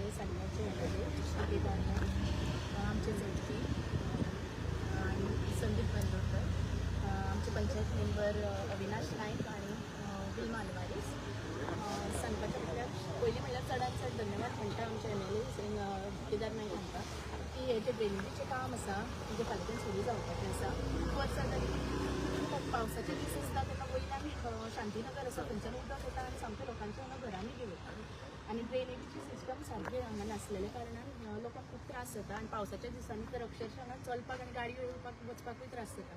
आमचे सांगण्याचे एम आमचे जयती आनी संदीप बंदोडकर आमचे पंचायत मेंबर अविनाश नायक आनी अं, मालवारीस सांगपाच्या म्हटल्यार पयलीं म्हणल्यार चडांत चड धन्यवाद म्हणटा आमचे M L A Kedar Naik हांकां की हे जे ड्रेनेजीचें काम आसा म्हणजे फाल्यांच्यान सुरू जावपाचें आसा वर्सा वर्सां पावसाचे दीस आसता तेन्ना वयल्यान शांतीनगर आसा थंयच्यान उदक येता आनी सामकें लोकांच्या हांगा घरांनी बी वयता आनी ड्रेनेजची सिस्टम सारकी हांगा नासलेल्या कारणान लोकांक खूब त्रास जाता आनी पावसाच्या दिसांनी तर अक्षरशः हांगा चलपाक आनी गाडयो येवपाक वचपाकूय त्रास जाता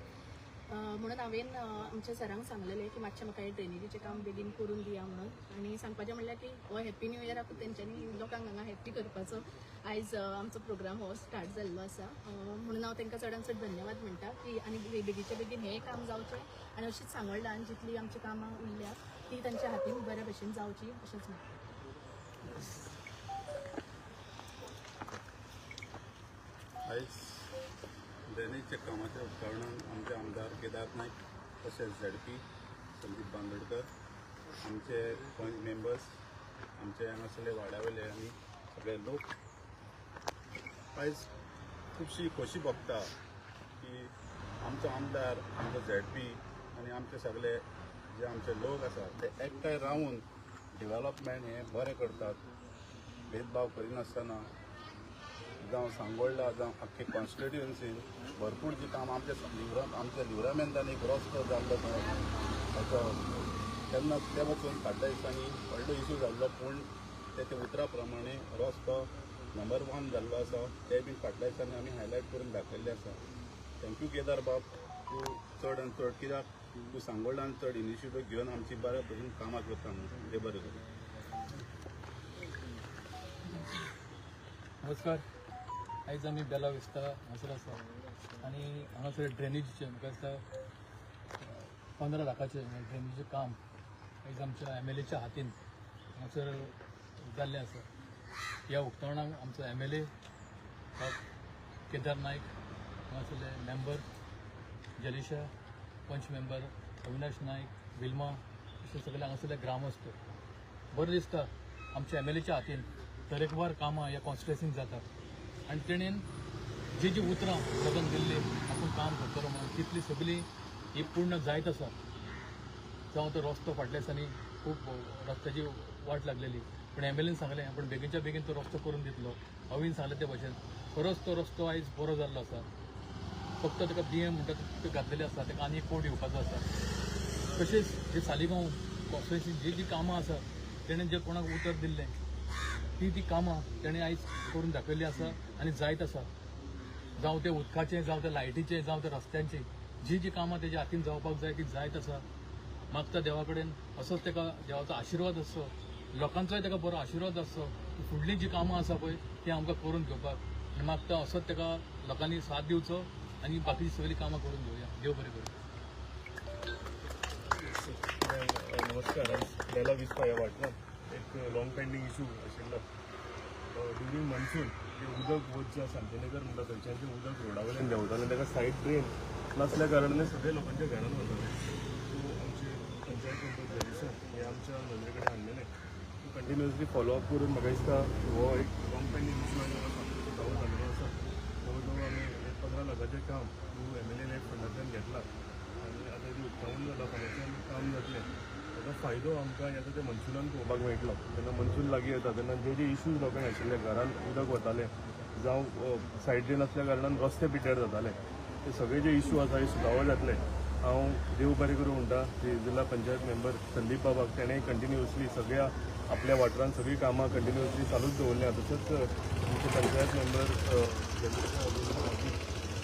म्हणून हांवें आमच्या सरांक सांगलेलें की मातशें म्हाका हो, हे ड्रेनेजीचें काम बेगीन करून दिया म्हणून. आनी सांगपाचें म्हणल्यार की हो हॅप्पी न्यू इयराकूच तेंच्यांनी लोकांक हांगा हॅप्पी करपाचो आयज आमचो प्रोग्राम हो स्टार्ट जाल्लो आसा म्हणून हांव तांकां चडांत चड धन्यवाद म्हणटा की आनी बेगीच्या बेगीचे बेगीन हें काम जावचें आनी अशीच सांगोळडान जितलीं आमची कामां उरल्या ती तांच्या हातीन बऱ्या भशेन जावची अशेंच म्हणटा आयज ड्रेनेजच्या कामाच्या उपकरणान आमचे आमदार केदार नायक तशेंच झडपी संदीप बांदोडकर आमचे पंच मेंबर्स आमचे हांगासरले वाड्यावेले आनी सगळे लोक. आयज खुबशी खोशी भोगता की आमचो आमदार आमचो झडपी आनी आमचे सगळे जे आमचे लोक आसा ते एकठांय रावून डेव्हलपमेंट हें बरें करतात. भेदभाव करिनासतना जावं सांगोळडा जावं आख्खे कॉन्स्टिट्युएन्सीन भरपूर जी काम आमच्या लिवरा आमच्या लिवरामेंतान एक रस्तो जाल्लो तो ताचो तेन्ना ते वचून फाटल्या दिसांनी व्हडलो इशू जाल्लो पूण ते ते उतरा प्रमाणे रस्तो नंबर वन जाल्लो आसा ते बी फाटल्या दिसांनी आमी हायलायट करून दाखयल्ले आसा थँक्यू केदार बाब तूं चड आनी चड कित्याक तूं सांगोळडान चड इनिशिएटीव घेवन आमची बऱ्या भशेन कामां करता म्हणून. ते बरें कर नमस्कार. आयज आमी बेला विस्ता हांगासर आसा आनी हांगासर ड्रेनेजीचें म्हाका दिसता uh, पंदरा लाखाचें ड्रेनेजीचें काम आयज आमच्या एम एल एच्या हातीन हांगासर जाल्लें आसा ह्या उक्तावणाक आमचो M L A Kedar Naik हांगासरले member जलिशा पंच मेंबर अविनाश नायक विल्मा असे सगळे हांगासरले ग्रामस्थ. बरें दिसता आमच्या एम एल एच्या हातीन तरेकवार कामां ह्या कॉन्स्टिट्युएन्सीन जातात. आनी तेणेन जी जी उतरां लोकांक दिल्ली आपूण काम करतलो म्हणून तितली सगळी ही पूर्ण जायत आसा जावं तो रस्तो फाटल्या दिसांनी खूब रस्त्याची वाट लागलेली. पण एम एल एन सांगलें आपण बेगीनच्या बेगीन तो रस्तो करून दितलो. हांवें सांगलें ते भशेन खरोच तो रस्तो आयज बरो जाल्लो आसा फक्त ताका बी एम म्हणटा ते घातलेले आसा ताका आनी एक कोड येवपाचो आसा तशेंच जे सालिगांव कॉन्स्टिट्युन्सी जी जी कामां आसा तेणें जे कोणाक उतर दिल्लें ती ती कामां तेणें आयज करून दाखयल्ली आसा आनी जायत आसा जावं ते उदकाचें जावं ते लायटीचें जावं ते रस्त्यांचें जी जी कामां तेज्या हातीन जावपाक जाय ती जायत आसा मागता देवा कडेन असोच ताका देवाचो आशिर्वाद आसचो लोकांचोय ताका बरो आशिर्वाद आसचो फुडलीं जी कामां आसा पळय ती आमकां करून घेवपाक. आनी मागता असोच ताका लोकांनी साथ दिवचो. आनी बाकीची सगळी कामां करून घेवया देव बरें करूं नमस्कार. आज गेल्या वीस ह्या वाटणार एक लॉंग पेंडींग इशू आशिल्लो ड्युरींग मनसून जे उदक वच जे शांतीनगर म्हणटा थंयच्यान जे उदक रोडा वयल्यान देंवतालें ताका सायड ड्रेन नासल्या कारणान सगळे लोकांच्या घरान वतालें सो आमचे पंचायत मेंबर जरीसन हे आमच्या नजरे कडेन हाडलेले कंटिन्युअसली फॉलोअप करून म्हाका दिसता हो एक लॉंग पेंडींग इशू आनी आसा जवळ जवळ आमी एक पंदरा लाखाचें काम न्यू एम एल ए फंडांतल्यान घेतला. आनी आतां ती उदकावून जाता फाल्याच्यान काम जातलें ताका फायदो आमकां येता ते मनसुनान पळोवपाक मेळटलो जेन्ना मनसून लागीं येता तेन्ना जे जे इश्यूज लोकांक आशिल्ले घरान उदक वताले जावं सायड ड्रेन आसल्या कारणान रस्ते पिड्ड्यार जाताले. ते सगळे जे इश्यू आसा हे सुटावो जातले. हांव देव बरें करूं म्हणटा की जिल्हा पंचायत मेंबर संदीप बाबाक तेणें कंटिन्युअसली सगळ्या आपल्या वाठारान सगळीं कामां कंटिन्युअसली चालूच दवरल्या तशेंच आमचे पंचायत मेंबर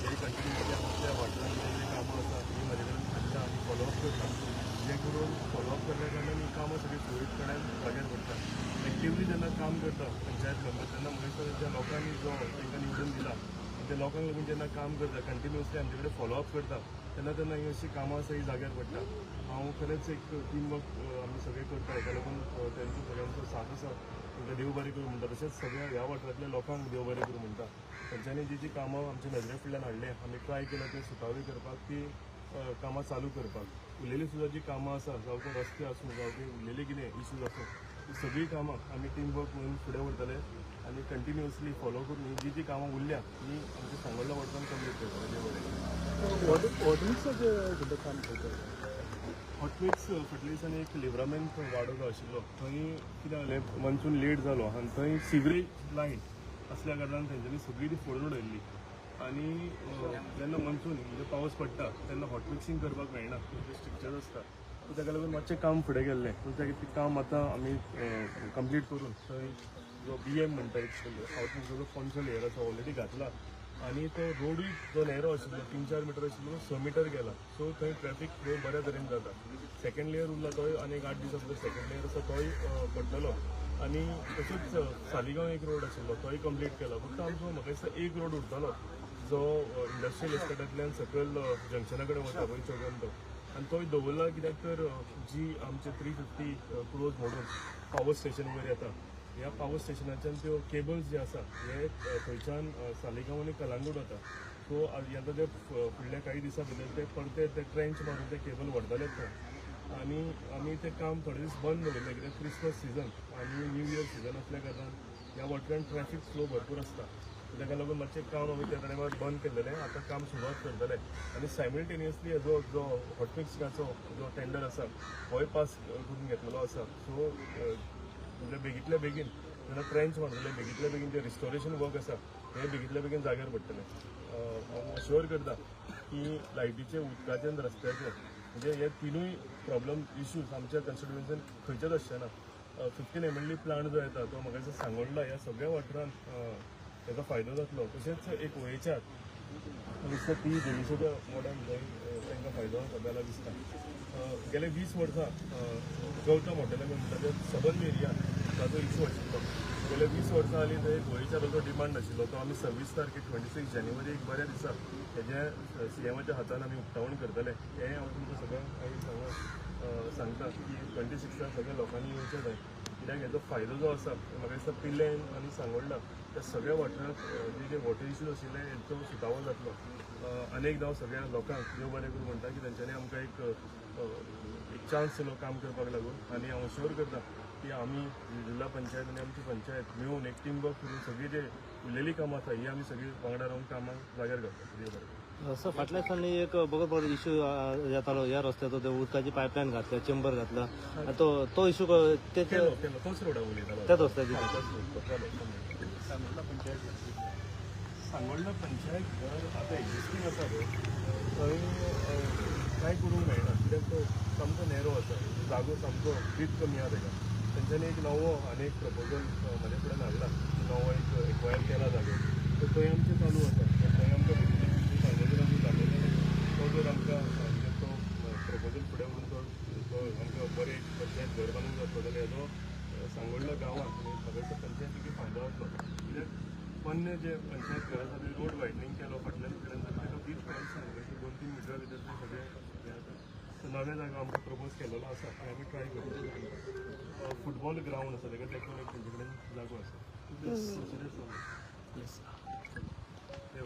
हे कंटिन्युअसली आमच्या वाठारान जे जे कामां आसा ती म्हाजे कडेन हाडटा फॉलोअप करता. जे करून फॉलोअप करण्याकडनं कारणान कामं कामां सगळीं सुरळीतपणान जाग्यार पडटा एक्टिवली जेन्ना काम करता पंचायत मेंबर तेन्ना म्हळ्यार ज्या लोकांनी जो त्यांना निवडून दिला ते लोकांक लागून जेन्ना काम करता कंटिन्युअसली आमचे कडेन फॉलोअप करता तेन्ना तेन्ना ही अशी कामां आसा ही जाग्यार पडटा हांव खरेंच एक टीम वर्क आमी सगळे करता. हेका लागून अ, तेंचो सगळ्यांचो साथ आसा तांकां देव बरें करूं म्हणटा तशेंच सगळ्या ह्या वाठारांतल्या लोकांक देव बरें करूं म्हणटा तांच्यांनी जी जी कामां आमच्या नजरे फुडल्यान हाडले आमी ट्राय केला ते सुटावी करपाक ती कामां चालू करपाक. उरलेली सुद्दां जी कामां आसा जावं ते रस्ते आसूं जावं ते उरलेली कितें इश्यूज आसूं ती सगळीं कामां आमी टीम वर्क करून फुडें व्हरतले आनी कंटिन्युअसली फॉलो करून ही जी जी कामां उरल्या ती आमच्या सांगोळ्या वाठारान कंप्लीट करतले देव बरें वॉर्डमिक्साचें काम करता हॉटमिक्स फाटल्या दिसांनी एक लिव्हरामेंट वाडोलो आशिल्लो थंय कितें जालें मनसून लेट जालो आनी थंय सिवरेज लायन असल्या कारणान तेंच्यांनी सगळी ती फोडून उडयल्ली आनी जेन्ना मनसून म्हणजे पावस पडटा तेन्ना हॉटमिक्सिंग करपाक मेळना ते स्ट्रिक्चर आसता सो ताका लागून मातशें काम फुडें गेल्लें. सो ताका तें काम आतां आमी कंप्लीट करून थंय जो बी एम म्हणटा एक हॉटमिक्साचो पंचो लेयर आसा ऑलरेडी घातला. आनी तो रोडूय जो लेयरो आशिल्लो तीन चार मिटर आशिल्लो स मिटर गेला. सो थंय ट्रॅफीक थंय बऱ्या तरेन जाता सेकंड लेयर उरला तोय आनी एक आठ दीस आसलो सेकंड लेयर आसा तोय पडटलो आनी तशेंच सालिगांव एक रोड आशिल्लो तोय कंप्लीट केला. फक्त आमचो म्हाका दिसता एक रोड उरतालो. जो इंडस्ट्रियल एस्टेटांतल्यान सकयल जंक्शना कडेन वता पळय चौगान तो आनी तोय दवरला कित्याक तर जी आमचे थ्री फिफ्टी क्रोज म्हणून पावर स्टेशन वयर येता ह्या पावर स्टेशनाच्यान त्यो केबल्स जे आसा हे थंयच्यान सालिगांव आनी कलांगूट वता सो आतां ते फुडल्या काही दिसां भितर ते परते ते ट्रेंच मारून ते केबल व्हरतले थंय आनी आमी तें काम थोडे दीस बंद दवरलें कित्याक क्रिसमस सिजन आनी न्यू इयर सिजन असल्या कारणान ह्या वाठारान ट्रॅफीक फ्लो भरपूर आसता सो ताका लागून मातशें काम आमी त्या टायमार बंद केल्लेलें आतां काम सुरवात करतले. आनी सायमल्टेनियसली हेजो जो हॉटमिक्साचो जो टेंडर आसा होय पास करून घेतलेलो आसा सो म्हणजे बेगीतल्या बेगीन जेन्ना ट्रेंच मारतले बेगीतल्या बेगीन जे रिस्टोरेशन वर्क आसा हे बेगीतल्या बेगीन जाग्यार पडटले हांव अश्योर करता की लायटीचे उदकाचे आनी रस्त्याचे म्हणजे हे तिनूय प्रॉब्लम इश्यूज आमच्या कन्स्टिट्युएन्सीन खंयचेच आसचे ना fifteen M L D plant जो येता तो म्हाका दिसता सांगोडला ह्या सगळ्या वाठारांत ताका फायदो जातलो तशेंच एक वयच्यात दिसता ती देवीच्या मोडान थंय तांकां फायदो सगळ्याला दिसता गेले वीस वर्सां गौतम हॉटेल म्हणटा ते सबंद एरिया ताचो इशू आशिल्लो गेले वीस वर्सां हालीं थंय गोंयच्या जो डिमांड आशिल्लो तो आमी सव्वीस तारखेक ट्वेंटी सिक्स जानेवारी एक बऱ्या दिसा हेजें सी एमाच्या हातान आमी उक्तावण करतले. हें हांव तुमकां सगळ्यांक सांगता की ट्वेंटी सिक्साक सगळ्या लोकांनी येवचें थंय कित्याक हेजो फायदो जो आसा म्हाका दिसता पिल्लें आनी सांगोडला त्या सगळ्या वाठारांत जे जे वॉटर इश्यूज आशिल्ले हेचो सुटावो जातलो अनेक अनेकदा सगळ्या लोकांक देव बरें करूं म्हणटा की तेंच्यांनी आमकां एक एक चान्स दिलो काम करपाक लागून. आनी हांव श्योर करता की आमी जिल्हा पंचायत आनी आमची पंचायत मेळून एक टीम वर्क करून सगळीं जे उरलेली कामां आसा ही आमी सगळीं वांगडा रावन कामां जाग्यार घालता देव बरें करूं. असं फाटल्या दिसांनी एक बघत बघत इश्यू येतालो ह्या रस्त्याचो ते उदकाची पायपलायन घातल्या चेंबर घातला. तो तो इश्यू त्याच रस्त्याची सांगोला पंचायत पंचायत घर आतां एक्झिस्टींग आसा पळय थंय अ, कांय करूंक मेळना कित्याक तो सामको नॅरो आसा जागो सामको बीट कमी आहा. तेका तेंच्यांनी एक नवो आनी एक प्रपोजल म्हाजे कडेन हाडला नवो एक एक्वायर केला जागो तर थंय आमचें चालू आसा थंय आमकां सांगोळेर आमी जालेले तो जर आमकां म्हणजे तो प्रपोजल फुडें व्हरून तो तो आमकां बरें एक पंचायत घर बांदूंक जातलो जाल्यार हेजो अ, सांगोळल्या गांवांत आनी सगळ्या पंचायतीक फायदो जातलो कित्याक पन्ने जे पंचायत घर आसा ते रोड वायडनींग केलो फाटल्यान फुड्यान जाल्यार ताका बीच पॉयंट सांगले दोन तीन मिटरा भितर ते सगळे हे आसा सो नव्या जागो आमकां प्रपोज केलेलो आसा ते आमी ट्राय करता. फुटबॉल ग्रावंड आसा ताका तेका एक तेंचे कडेन जागो आसा ते